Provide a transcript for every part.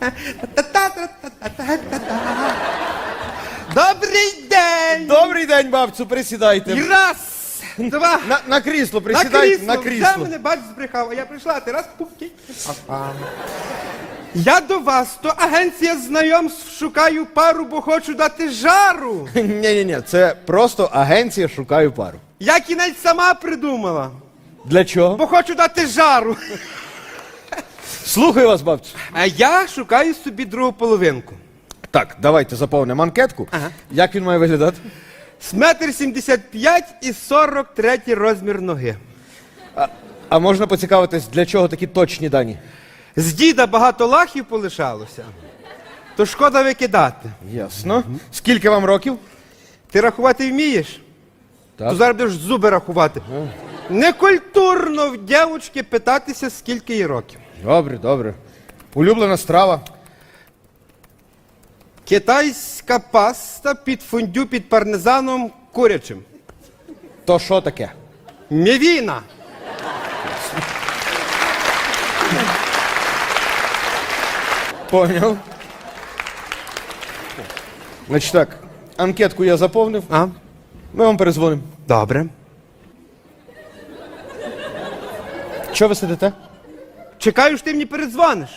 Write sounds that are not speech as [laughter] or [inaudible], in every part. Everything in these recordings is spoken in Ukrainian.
[laughs] Добрий день! Добрий день, бабцю, присідайте. І раз, два, На, на крісло, на присідайте, крісло. на Вже крісло. мене бач збрехав, а я прийшла, а ти раз пупки. Я до вас, то агенція знайомств шукаю пару, бо хочу дати жару. [laughs] Ні, ні, ні, це просто агенція шукаю пару. Я кінець сама придумала, Для чого? бо хочу дати жару. Слухаю вас, бабцю. А я шукаю собі другу половинку. Так, давайте заповнимо анкетку. Ага. Як він має виглядати? З метр сімдесят п'ять і сорок третій розмір ноги. А, а можна поцікавитись, для чого такі точні дані? З діда багато лахів полишалося, то шкода викидати. Ясно. Скільки вам років? Ти рахувати вмієш? Так. То зараз будеш зуби рахувати. Некультурно в дівчинки питатися, скільки їй років. Добре, добре. Улюблена страва. Китайська паста під фондю під пармезаном курячим. То що таке? Мівіна. Поняв. Значить так, анкетку я заповнив. А? Ми вам перезвонимо. Добре. Що ви сидите? Чекаю, що ти мені передзвониш.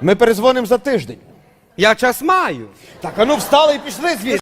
Ми перезвонимо за тиждень. Я час маю. Так, а ну встали і пішли звідси.